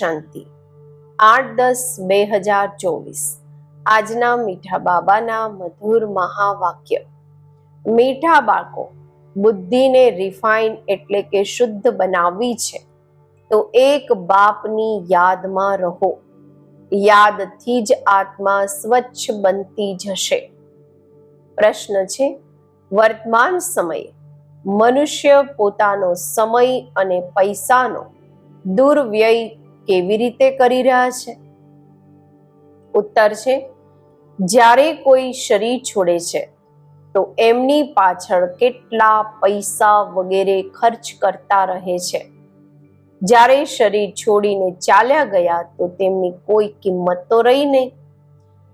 શાંતિ. આઠ દસ બે હજાર ચોવીસ. આજના મીઠા બાબાના મધુર મહાવાક્ય. મીઠા બાળકો, બુદ્ધિને રિફાઇન એટલે કે શુદ્ધ બનાવવી છે. તો એક બાપની યાદમાં રહો. યાદથી જ આત્મા સ્વચ્છ બનતી જશે. પ્રશ્ન છે, વર્તમાન સમયે મનુષ્ય પોતાનો સમય અને પૈસાનો દુર્વ્યય કેવી રીતે કરી રહ્યા છે? ઉત્તર છે, જ્યારે કોઈ શરીર છોડે છે, તો એમની પાછળ કેટલા પૈસા વગેરે ખર્ચ કરતા રહે છે. જ્યારે શરીર છોડીને ચાલ્યા ગયા, તો તેમની કોઈ કિંમત તો રહી નહીં.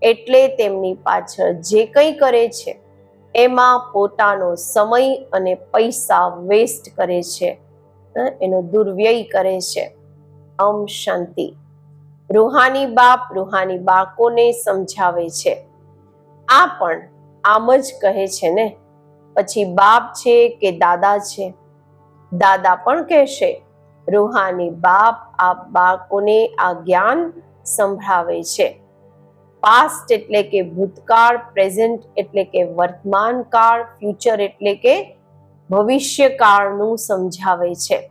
એટલે તેમની પાછળ જે કંઈ કરે છે, એમાં પોતાનો સમય અને પૈસા વેસ્ટ કરે છે એનો દુર્વ્યય કરે છે. અમ શાંતિ. રૂહાની બાપ રૂહાની બાળકોને સમજાવે છે. આ પણ આમ જ કહે છે ને? પછી બાપ છે કે દાદા છે? દાદા પણ કહેશે, રૂહાની બાપ આ બાળકોને આ જ્ઞાન સંભળાવે છે. પાસ્ટ એટલે કે ભૂતકાળ પ્રેઝન્ટ એટલે કે વર્તમાન કાળ ફ્યુચર એટલે કે ભવિષ્યકાળનું સમજાવે છે.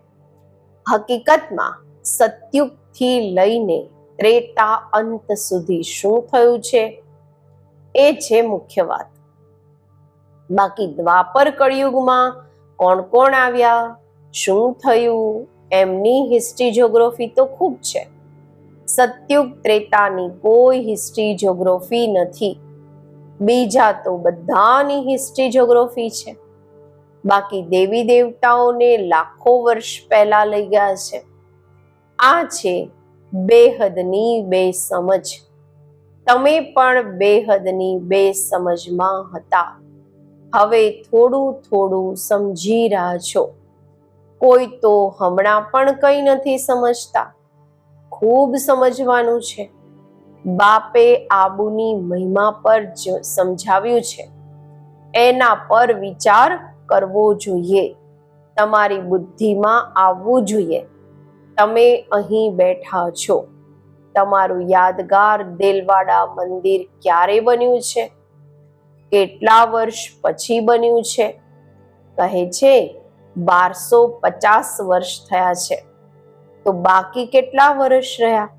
હકીકતમાં સત્યુગથી લઈને ત્રેતા અંત સુધી શું થયું છે? એ છે મુખ્ય વાત. બાકી દ્વાપર કળિયુગમાં કોણ કોણ આવ્યા? શું થયું? એમની હિસ્ટ્રી જોગ્રાફી તો ખૂબ છે. સત્યુગ ત્રેતાની કોઈ હિસ્ટ્રી જોગ્રાફી નથી. બીજા તો બધાની હિસ્ટ્રી જોગ્રાફી છે. બાકી દેવી દેવતાઓને લાખો વર્ષ પહેલા લઈ ગયા છે. આ છે બેહદની બે સમજ તમે પણ બેહદની બે સમજમાં હતા. હવે થોડું થોડું સમજી રહ્યા છો કોઈ તો હમણાં પણ કંઈ નથી સમજતા. ખૂબ સમજવાનું છે. બાપે આબુની મહિમા પર જ સમજાવ્યું છે. એના પર વિચાર કરવો જોઈએ. તમારી બુદ્ધિમાં આવવું જોઈએ. તમે અહીં બેઠા છો. તમારું યાદગાર દેલવાડા મંદિર ક્યારે બન્યું છે? કેટલા વર્ષ પછી બન્યું છે? કહે છે, બારસો પચાસ વર્ષ થયા છે. તો બાકી કેટલા વર્ષ રહ્યા?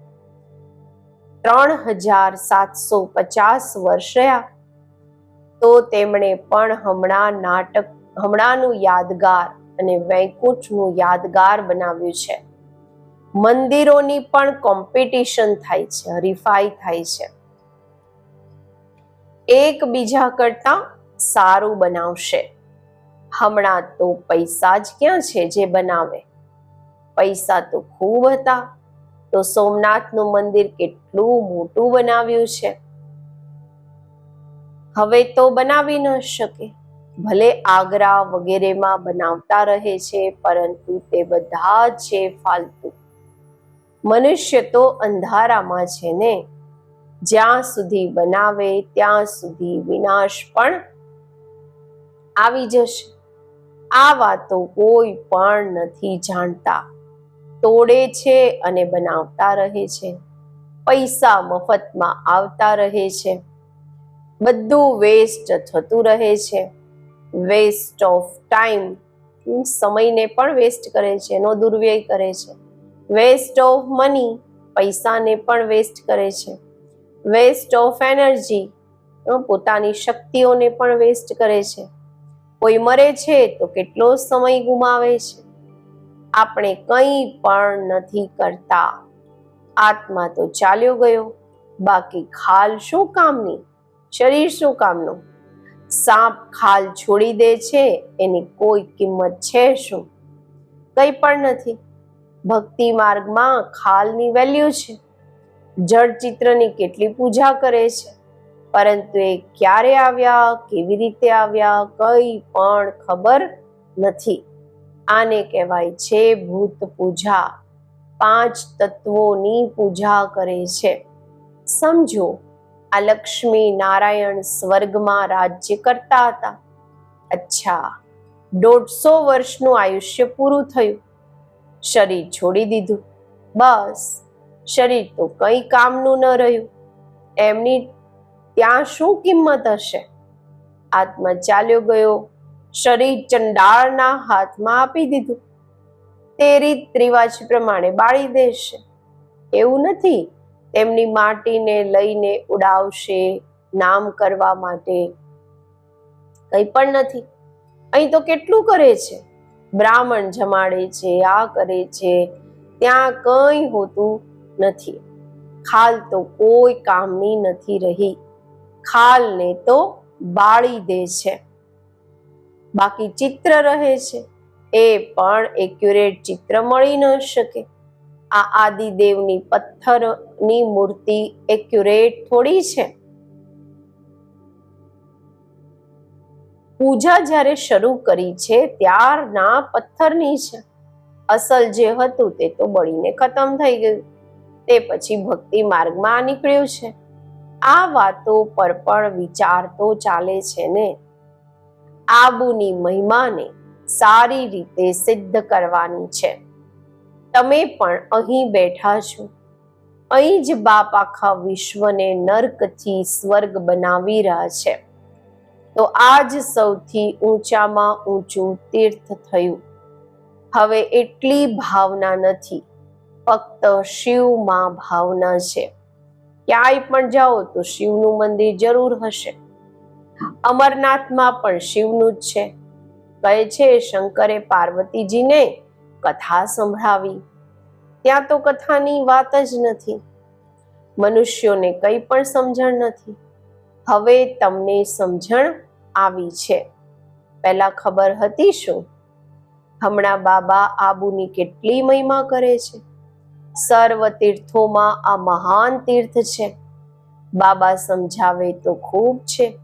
ત્રણ હજાર સાતસો પચાસ વર્ષ રહ્યા. તો તેમણે પણ હમણાં નાટક, હમણાંનું યાદગાર અને વૈકુંઠનું યાદગાર બનાવ્યું છે. મંદિરોની પણ કોમ્પિટિશન થાય છે હરીફાઈ થાય છે. એકબીજા કરતા સારું બનાવશે. હમણાં તો પૈસા જ ક્યાં છે જે બનાવે? પૈસા તો ખૂબ હતા. તો સોમનાથનું મંદિર કેટલું મોટું બનાવ્યું છે? હવે તો બનાવી ન શકે. ભલે આગ્રા વગેરેમાં બનાવતા રહે છે, પરંતુ તે બધા છે ફાલતુ. મનુષ્ય તો અંધારામાં છે ને? જ્યાં સુધી બનાવે, ત્યાં સુધી વિનાશ પણ આવી જશે. આ વાતો કોઈ પણ નથી જાણતા. તોડે છે અને બનાવતા રહે છે. પૈસા મફતમાં આવતા રહે છે. બધું વેસ્ટ થતું રહે છે. વેસ્ટ ઓફ ટાઈમ સમયને પણ વેસ્ટ કરે છે, એનો દુર્વ્યય કરે છે. વેસ્ટ ઓફ મની પૈસાને પણ વેસ્ટ કરે છે. વેસ્ટ ઓફ એનર્જી પોતાની શક્તિઓને પણ વેસ્ટ કરે છે. કોઈ મરે છે તો કેટલો સમય ગુમાવે છે. આપણે કંઈ પણ નથી કરતા. આત્મા તો ચાલ્યો ગયો. બાકી ખાલ શું કામની? શરીર શું કામનું? સાપ ખાલ છોડી દે છે, એની કોઈ કિંમત છે શું? કંઈ પણ નથી. ભક્તિ માર્ગમાં ખાલની વેલ્યુ છે. જળ ચિત્રની કેટલી પૂજા કરે છે. પરંતુ એ ક્યારે આવ્યા, કેવી રીતે આવ્યા, કંઈ પણ ખબર નથી. આને કહેવાય છે ભૂત પૂજા. પાંચ તત્વોની પૂજા કરે છે. સમજો, આ લક્ષ્મી નારાયણ સ્વર્ગમાં રાજ્ય કરતા હતા. અચ્છા, દોઢસો વર્ષનું આયુષ્ય પૂરું થયું. શરીર છોડી દીધું. બસ, શરીર તો કંઈ કામનું ન રહ્યું. એમની ત્યાં શું કિંમત હશે? આત્મા ચાલ્યો ગયો, શરીર ચંડાળના હાથમાં આપી દીધું. તે રીત રિવાજ પ્રમાણે બાળી દેશે. એવું નથી, તેમની માટીને લઈને ઉડાવશે નામ કરવા માટે. કંઈ પણ નથી. અહીં તો કેટલું કરે છે? બ્રાહ્મણ જમાડે છે, આ કરે છે, ત્યાં કંઈ હોતું નથી. ખાલ તો કોઈ કામની નથી રહી. ખાલને તો બાળી દે છે. બાકી ચિત્ર રહે છે. એ પણ એક્યુરેટ ચિત્ર મળી ન શકે. આ આદિદેવની પથ્થરની મૂર્તિ એક્યુરેટ થોડી છે. પૂજા જ્યારે શરૂ કરી છે, ત્યારના પથ્થરની છે અસલ જે હતું તે તો બળીને ખતમ થઈ ગયું. તે પછી ભક્તિ માર્ગમાં નીકળ્યું છે. આ વાતો પર પણ વિચાર તો ચાલે છે ને. આબુની મહિમાને સારી રીતે સિદ્ધ કરવાની છે. તમે પણ અહીં બેઠા છો. અહીં જ બાપ આખા વિશ્વને નર્કથી સ્વર્ગ બનાવી રહ્યા છે. તો આ જ સૌથી ઊંચામાં ઊંચું તીર્થ થયું. હવે એટલી ભાવના નથી, ફક્ત શિવમાં ભાવના છે. ક્યાંય પણ જાઓ તો શિવનું મંદિર જરૂર હશે. અમરનાથમાં પણ શિવનું જ છે. કહે છે શંકરે પાર્વતીજીને કથા સંભળાવી. ત્યાં તો કથાની વાત જ નથી. મનુષ્યોને કંઈ પણ સમજણ નથી. હવે તમને સમજણ આવી છે. પહેલા ખબર હતી શું? હમણાં બાબા આબુની કેટલી મહિમા કરે છે. સર્વ તીર્થોમાં આ મહાન તીર્થ છે. બાબા સમજાવે તો ખૂબ છે,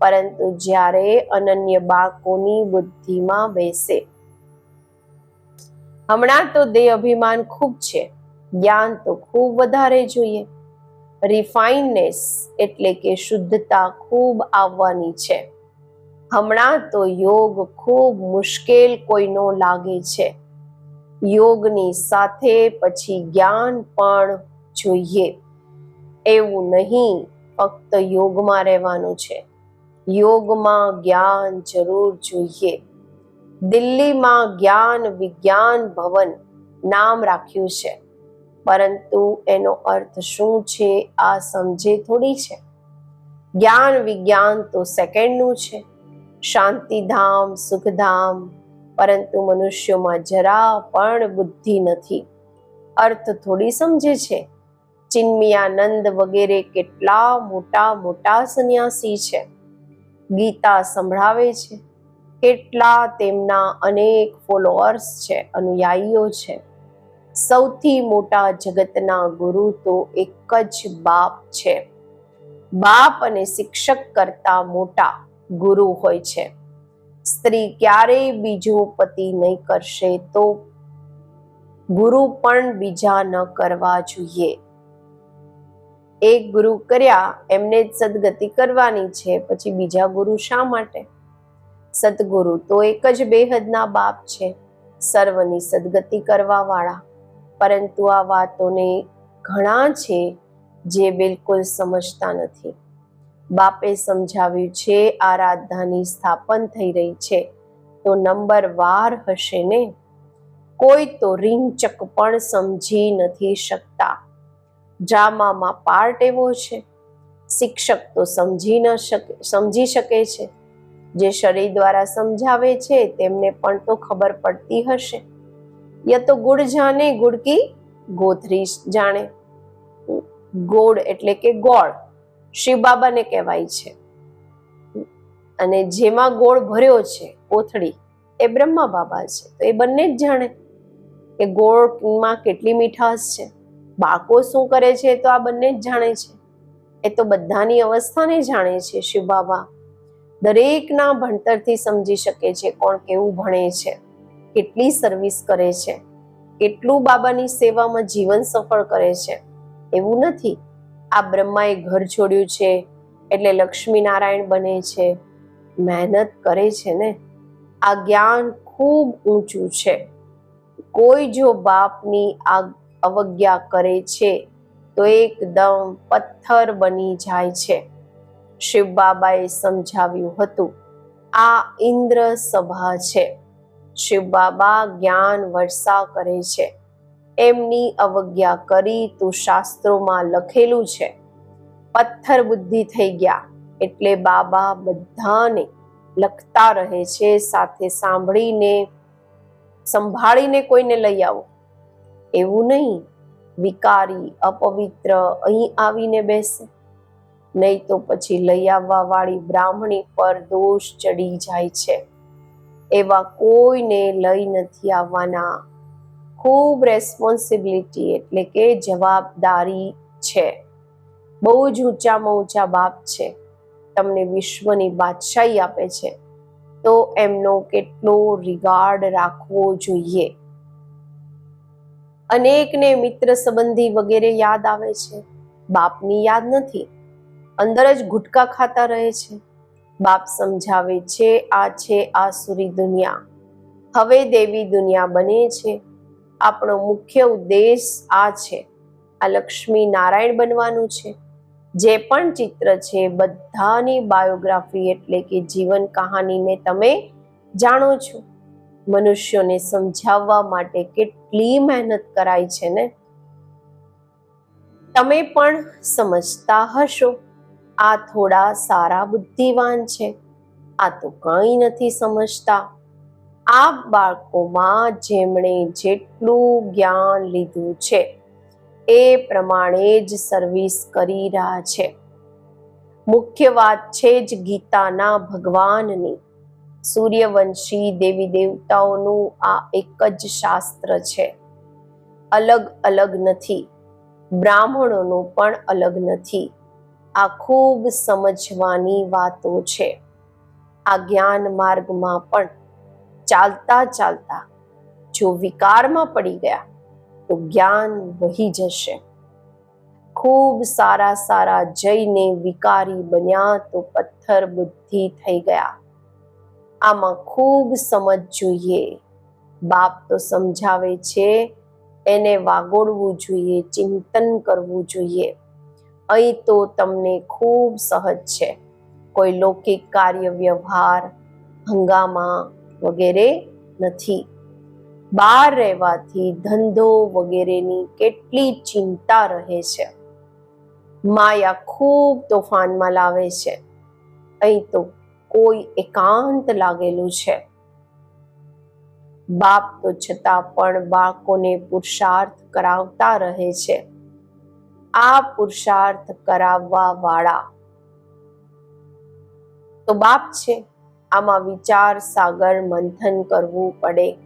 પરંતુ જ્યારે અનન્ય બાળકોની બુદ્ધિમાં બેસે. હમણાં તો દેહ અભિમાન ખૂબ છે, જ્ઞાન તો ખૂબ વધારે જોઈએ. રિફાઇનનેસ એટલે કે શુદ્ધતા ખૂબ આવવાની છે. હમણાં તો યોગ ખૂબ મુશ્કેલ કોઈનો લાગે છે. યોગની સાથે પછી જ્ઞાન પણ જોઈએ. એવું નહીં, ફક્ત યોગમાં રહેવાનું છે. યોગમાં જ્ઞાન જરૂર જોઈએ. દિલ્હીમાં જ્ઞાન વિજ્ઞાન ભવન નામ રાખ્યું છે. પરંતુ એનો અર્થ શું છે, આ સમજે થોડી છે. જ્ઞાન વિજ્ઞાન તો સેકન્ડનું છે. શાંતિધામ, સુખધામ, પરંતુ મનુષ્યોમાં જરા પણ બુદ્ધિ નથી. અર્થ થોડી સમજે છે. ચિન્મયાનંદ વગેરે કેટલા મોટા મોટા સંન્યાસી છે. ગીતા સંભળાવે છે. કેટલા તેમના અનેક ફોલોઅર્સ છે, અનુયાયીઓ છે. સૌથી મોટા જગતના ગુરુ તો એક જ બાપ છે. બાપ અને શિક્ષક કરતા મોટા ગુરુ હોય છે. સ્ત્રી ક્યારેય બીજો પતિ નહીં કરશે તો ગુરુ પણ બીજા ન કરવા જોઈએ. એક ગુરુ કર્યા, એમને જ સદગતિ કરવાની છે, પછી બીજા ગુરુ શા માટે? સદગુરુ તો એક જ બેહદના બાપ છે, સર્વની સદગતિ કરવા વાળા પરંતુ આ વાતોને ઘણા છે જે બિલકુલ સમજતા નથી. બાપે સમજાવ્યું છે, આરાધનાની સ્થાપન થઈ રહી છે, તો નંબર વાર હશે ને? કોઈ તો રીંચક પણ સમજી નથી શકતા. ડ્રામામાં પાર્ટ એવો છે, શિક્ષક તો સમજી ન શકે, સમજી શકે છે. જે શરીર દ્વારા સમજાવે છે, તેમને પણ તો ખબર પડતી હશે. યા તો ગુડ જાણે ગુડકી ગોથરી જાણે. ગોળ એટલે કે ગોળ. શિવ બાબાને કહેવાય છે. અને જેમાં ગોળ ભર્યો છે, કોથળી, એ બ્રહ્મા બાબા છે. તો એ બંને જ જાણે કે ગોળમાં કેટલી મીઠાશ છે. બાકો શું કરે છે તો આ બંને જ જાણે છે. એ તો બધાની અવસ્થાને જાણે છે શિવ બાબા દરેકના ભણતરથી સમજી શકે છે કોણ કેવું ભણે છે, કેટલી સર્વિસ કરે છે, કેટલું બાબાની સેવામાં જીવન સફળ કરે છે. એવું નથી. આ બ્રહ્માએ ઘર છોડ્યું છે, એટલે લક્ષ્મી નારાયણ બને છે. મહેનત કરે છે ને? આ જ્ઞાન ખૂબ ઊંચું છે. કોઈ જો બાપની આ અવજ્ઞા કરે છે, તો એકદમ પથ્થર બની જાય છે. શિવ બાબાએ સમજાવ્યું હતું, આ ઇન્દ્ર સભા છે. શિવ બાબા જ્ઞાન વર્ષા કરે છે. એમની અવજ્ઞા કરી તો શાસ્ત્રોમાં લખેલું છે. પથ્થર બુદ્ધિ થઈ ગયા એટલે બાબા બધાને લખતા રહે છે, સાથે સાંભળીને, સંભાળીને કોઈને લઈ આવો. એવું નહીં, વિકારી અપવિત્ર અહીં આવીને બેસે. નહીં તો પછી લઈ આવવા વાળી બ્રાહ્મણી પર દોષ ચડી જાય છે. એવા કોઈને લઈ નથી આવવાના. ખૂબ રેસ્પોન્સિબિલિટી એટલે કે જવાબદારી છે. બહુ જ ઊંચામાં ઊંચા બાપ છે. તમને વિશ્વની બાદશાહી આપે છે. તો એમનો કેટલો રિગાર્ડ રાખવો જોઈએ. અનેકને મિત્ર સંબંધી વગેરે યાદ આવે છે. બાપની યાદ નથી. અંદર જ ગુટકા ખાતા રહે છે. બાપ સમજાવે છે, આ છે આસુરી દુનિયા. હવે દેવી દુનિયા બને છે. આપણો મુખ્ય ઉદ્દેશ આ છે. આ લક્ષ્મી નારાયણ બનવાનું છે. જે પણ ચિત્ર છે, બધાની બાયોગ્રાફી એટલે કે જીવન કહાનીને તમે જાણો છો. મનુષ્યોને સમજાવવા માટે કેટલી મહેનત કરાય છે ને? તમે પણ સમજતા હશો. આ થોડા સારા બુદ્ધિવાન છે. આ તો કંઈ નથી સમજતા. આ બાળકોમાં જેમણે જેટલું જ્ઞાન લીધું છે, એ પ્રમાણે જ સર્વિસ કરી રહ્યા છે. મુખ્ય વાત છે જ ગીતાના ભગવાનની. સૂર્યવંશી દેવી દેવતાઓનું આ એક જ શાસ્ત્ર છે. અલગ અલગ નથી. બ્રાહ્મણોનું પણ અલગ નથી. આ ખૂબ સમજવાની વાતો છે. આ જ્ઞાન માર્ગમાં પણ ચાલતા ચાલતા જો વિકારમાં પડી ગયા, તો જ્ઞાન વહી જશે. ખૂબ સારા સારા જઈને વિકારી બન્યા તો પથ્થર બુદ્ધિ થઈ ગયા. આમાં ખૂબ સમજ જોઈએ. બાપ તો સમજાવે છે, એને વાગોડવું જોઈએ, ચિંતન કરવું જોઈએ. અહીં તો તમને ખૂબ સહજ છે. કોઈ લૌકિક કાર્ય વ્યવહાર, હંગામા વગેરે નથી. બહાર રહેવાથી ધંધો વગેરેની કેટલી ચિંતા રહે છે. માયા ખૂબ તોફાનમાં લાવે છે. અહીં તો કોઈ એકાંત લાગેલું છે. બાપ તો છતાં પણ બાળકોને પુરુષાર્થ કરાવતા રહે છે. આ પુરુષાર્થ કરાવવા વાળા તો બાપ છે. આમાં વિચાર, સાગર, મંથન કરવું પડે.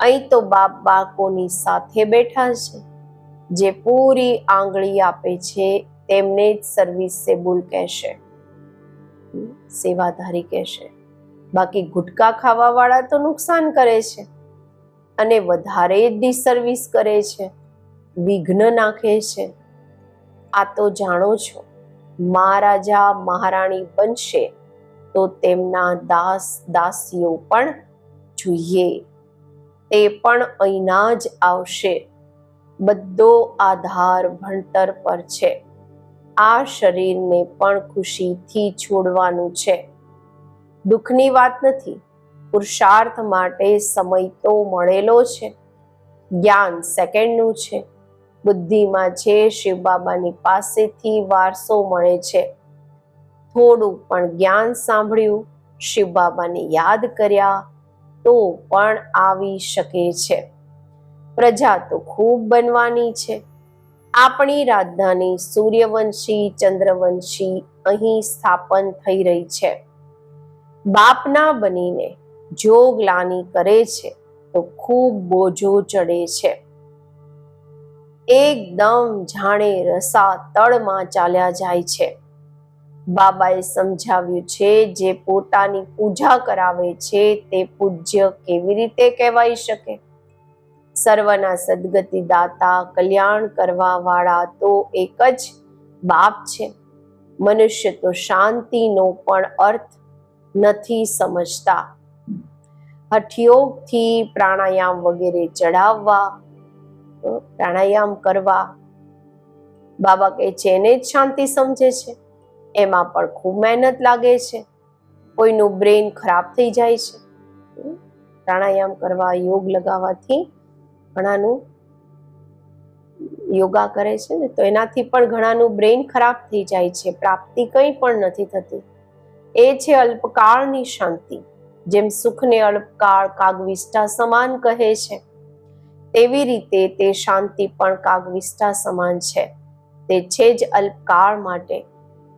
અહીં તો બાપ બાળકોની સાથે બેઠા છે. જે પૂરી આંગળી આપે છે, તેમને જ સર્વિસેબલ કહેશે. સેવાધારી કહેશે. બાકી ગુટકા ખાવાવાળા તો નુકસાન કરે છે. અને વધારે ડિસર્વિસ કરે છે. વિઘ્ન નાખે છે. આ તો જાણો છો. મહારાજા, મહારાણી બનશે. તો તેમના દાસ, દાસીઓ પણ જોઈએ. તે પણ અહીંના જ આવશે. બધો આધાર ભણતર પર છે. આ શરીરને પણ ખુશીથી છોડવાનું છે. દુઃખની વાત નથી. પુરુષાર્થ માટે સમય તો મળેલો છે. જ્ઞાન સેકન્ડનું છે. બુદ્ધિમાં છે શિવ બાબાની પાસેથી વારસો મળે છે. થોડું પણ જ્ઞાન સાંભળ્યું શિવ બાબાને યાદ કર્યા, તો પણ આવી શકે છે. પ્રજા તો ખૂબ બનવાની છે. આપણી રાજધાની સૂર્યવંશી, ચંદ્રવંશી અહીં સ્થાપન થઈ રહી છે. બાપના બનીને જો ગ્લાની કરે છે, તો ખૂબ બોજો ચડે છે. એકદમ જાણે રસા તળમાં ચાલ્યા જાય છે. બાબાએ સમજાવ્યું છે જે પોતાની પૂજા કરાવે છે તે પૂજ્ય કેવી રીતે કહેવાઈ શકે? સર્વના સદગતિ દાતા કલ્યાણ કરવા વાળા તો એક જ બાપ છે. મનુષ્ય તો શાંતિનો પણ અર્થ નથી સમજતા. હઠયોગથી પ્રાણાયામ વગેરે ચડાવવા પ્રાણાયામ કરવા. બાબા કહે છે, એને જ શાંતિ સમજે છે. એમાં પણ ખૂબ મહેનત લાગે છે. કોઈનું બ્રેન ખરાબ થઈ જાય છે. પ્રાણાયામ કરવા યોગ લગાવવાથી ઘણાનું યોગા કરે છે ને, તો એનાથી પણ ઘણાનું બ્રેન ખરાબ થઈ જાય છે. પ્રાપ્તિ કંઈ પણ નથી થતી. એ છે અલ્પકાળની શાંતિ, જેમ સુખને અલ્પકાળ કાગવિષ્ઠા સમાન કહે છે. તેવી રીતે તે શાંતિ પણ કાગવિષ્ઠા સમાન છે. તે છે જ અલ્પકાળ માટે.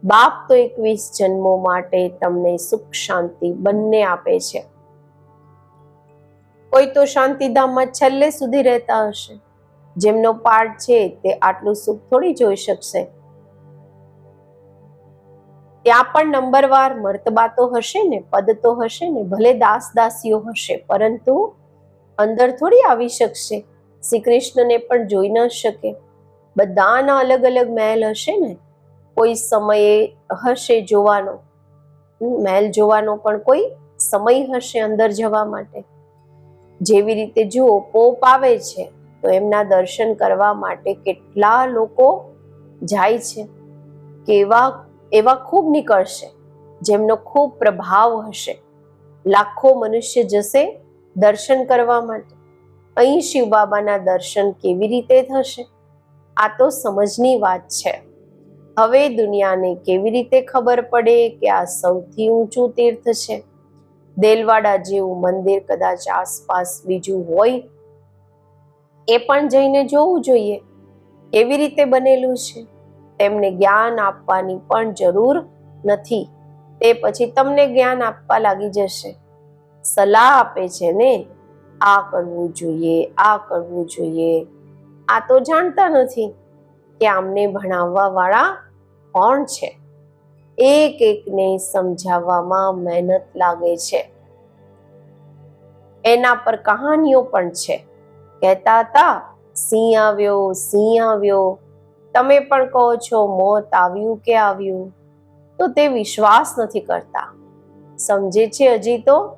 બાપ તો એકવીસ જન્મો માટે તમને સુખ, શાંતિ બંને આપે છે. કોઈ તો શાંતિધામમાં છેલ્લે સુધી રહેતા હશે. જેમનો પાઠ છે તે આટલું સુખ થોડી જોઈ શકશે. ત્યાં પણ નંબરવાર મર્તબા તો હશે ને, પદ તો હશે ને, ભલે દાસ દાસીઓ હશે, પરંતુ અંદર થોડી આવી શકશે. શ્રી કૃષ્ણને પણ જોઈ ન શકે. બધાના અલગ અલગ મહેલ હશે ને કોઈ સમયે હશે જોવાનો. મહેલ જોવાનો પણ કોઈ સમય હશે અંદર જવા માટે. જેવી રીતે જુઓ, પોપ આવે છે, તો એમના દર્શન કરવા માટે કેટલા લોકો જાય છે. કેવા, એવા ખૂબ નીકળશે, જેમનો ખૂબ પ્રભાવ હશે. લાખો મનુષ્ય જશે દર્શન કરવા માટે. અહીં શિવ બાબાના દર્શન કેવી રીતે થશે? આ તો સમજની વાત છે. હવે દુનિયાને કેવી રીતે ખબર પડે કે આ સૌથી ઊંચું તીર્થ છે? દેલવાડા જેવું મંદિર કદાચ આસપાસ બીજું હોય? એ પણ જઈને જોવું જોઈએ. કેવી રીતે બનેલું છે? તેમને જ્ઞાન આપવાની પણ જરૂર નથી. તે પછી તમને જ્ઞાન આપવા લાગી જશે. સલાહ આપે છે ને? આ કરવું જોઈએ, આ કરવું જોઈએ. આ તો જાણતા નથી કે આમને ભણાવવા વાળા કોણ છે? એક એકને સમજાવવામાં મહેનત લાગે છે. એના પર કહાનીઓ પણ છે. કહેતા હતા, સિંહ આવ્યો સિંહ આવ્યો. તમે પણ કહો છો, મોત આવ્યું કે આવ્યું? તો તે વિશ્વાસ નથી કરતા. સમજે છે હજી તો?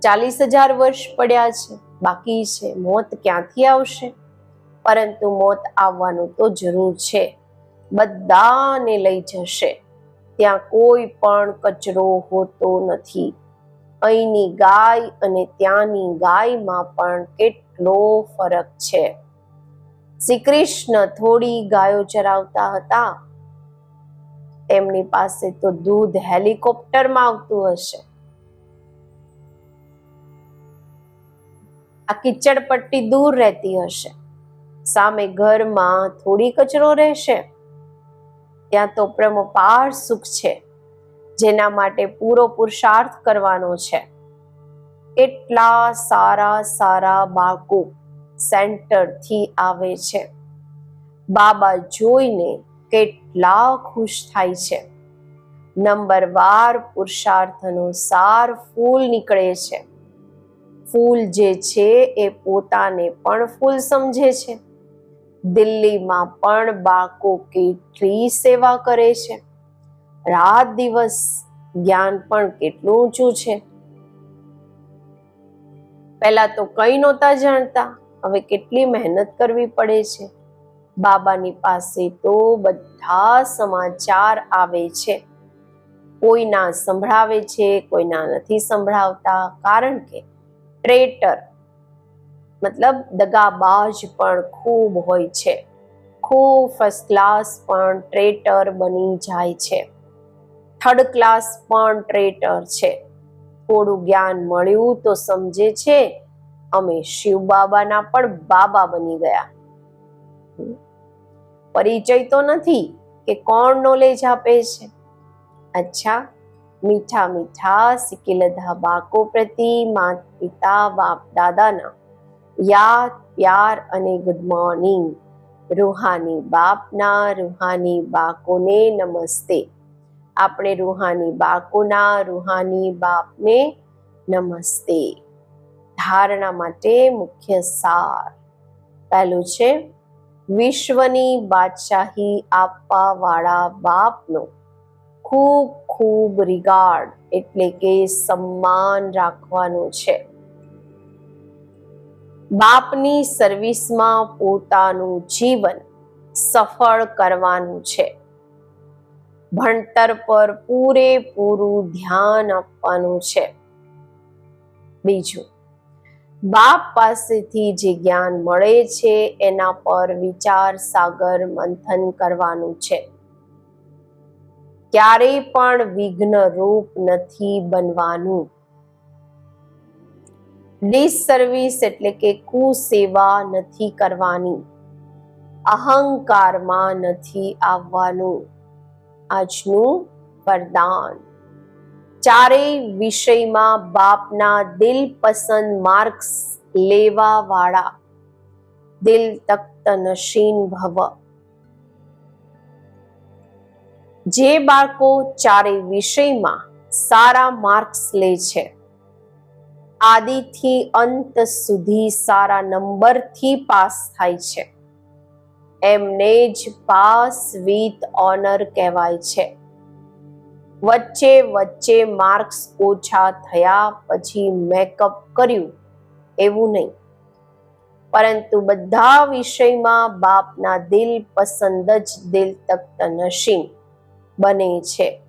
ચાલીસ હજાર વર્ષ પડ્યા છે. બાકી છે. મોત ક્યાંથી આવશે? પરંતુ મોત આવવાનું તો જરૂર છે. બધાને લઈ જશે. ત્યાં કોઈ પણ કચરો હોતો નથી. અહીંની ગાય અને ત્યાંની ગાયમાં પણ કેટલો ફરક છે. શ્રી કૃષ્ણ થોડી ગાયો ચરાવતા હતા. તેમની પાસે તો દૂધ હેલિકોપ્ટરમાં આવતું હશે. આ કિચડ પટ્ટી દૂર રહેતી હશે. સામે ઘરમાં થોડી કચરો રહેશે. ત્યાં તો પ્રમપાર સુખ છે, જેના માટે પૂરો પુરુષાર્થ કરવાનો છે. એટલા સારા સારા બાળકો સેન્ટરથી આવે છે. બાબા જોઈને કેટલા ખુશ થાય છે. નંબર વાર પુરુષાર્થ અનુસાર ફૂલ નીકળે છે. ફૂલ જે છે એ પોતાને પણ ફૂલ સમજે છે. દિલ્હીમાં પણ બાકો કેટલી સેવા કરે છે? રાત દિવસ જ્ઞાન પણ કેટલું ઊંચું છે? પહેલા તો કઈ નહોતા જાણતા, હવે કેટલી મહેનત કરવી પડે છે? બાબાની પાસે તો બધા સમાચાર આવે છે. કોઈના સંભળાવે છે, કોઈના નથી સંભળાવતા, કારણ કે ટ્રેટર મતલબ દગાબાજ પણ ખૂબ હોય છે. ખૂબ ફર્સ્ટ ક્લાસ પણ ટ્રેટર બની જાય છે. થર્ડ ક્લાસ પણ ટ્રેટર છે. થોડું જ્ઞાન મળ્યું તો સમજે છે. અમે શિવ બાબાના પણ બાબા બની ગયા. પરિચય તો નથી કે કોણ નોલેજ આપે છે? અચ્છા, મીઠા મીઠા સિકિલધા બાકો પ્રતિ માતા પિતા બાપ દાદાના યાદ, પ્યાર અને ગુડ મોર્નિંગ રૂહાની બાપના, રૂહાની બાકોને નમસ્તે. આપણે રૂહાની બાકોના, રૂહાની બાપને નમસ્તે. ધારણા માટે મુખ્ય સાર. પહેલું છે, વિશ્વની બાદશાહી આપવા વાળા બાપનો. ખૂબ ખૂબ રિગાર્ડ એટલે કે સન્માન રાખવાનું છે. બાપની સર્વિસમાં પોતાનું જીવન સફળ કરવાનું છે. ભણતર પર પૂરેપૂરું ધ્યાન આપવાનું છે. બીજું, બાપ પાસેથી જે જ્ઞાન મળે છે એના પર વિચાર સાગર મંથન કરવાનું છે. ક્યારેય પણ વિઘ્ન રૂપ નથી બનવાનું. ડિસર્વિસ એટલે કે કુસેવા નથી કરવાની. અહંકારમાં નથી આવવાનું. આજનું વરદાન. ચારેય વિષયમાં બાપના દિલ પસંદ માર્ક્સ લેવા વાળા દિલ તખ્ત નશીન ભવ. જે બાળકો ચારેય વિષયમાં સારા માર્ક્સ લે છે આદિથી અંત સુધી સારા નંબરથી પાસ થાય છે. એમને જ પાસ વિથ ઓનર કહેવાય છે. વચ્ચે વચ્ચે માર્ક્સ ઓછા થયા પછી મેકઅપ કર્યું, એવું નહીં. પરંતુ બધા વિષયમાં બાપના દિલ પસંદ જ દિલ તખ્ત નશીન બને છે.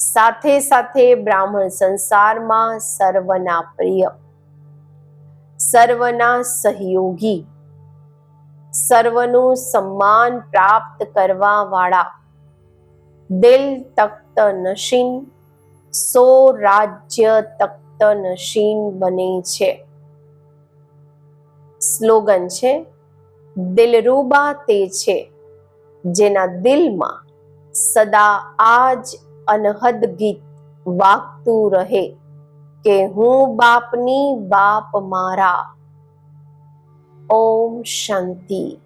સાથે સાથે બ્રાહ્મણ સંસારમાં સર્વના પ્રિય, સર્વના સહયોગી, સર્વનું સન્માન પ્રાપ્ત કરવા વાળા દિલ તખ્ત નશીન, સો રાજ્ય તખ્ત નશીન બને છે. સ્લોગન છે દિલરૂબા તે છે, જેના દિલમાં સદા આજ અનહદ ગીત વાગતું રહે કે હું બાપની બાપ મારા. ઓમ શાંતિ.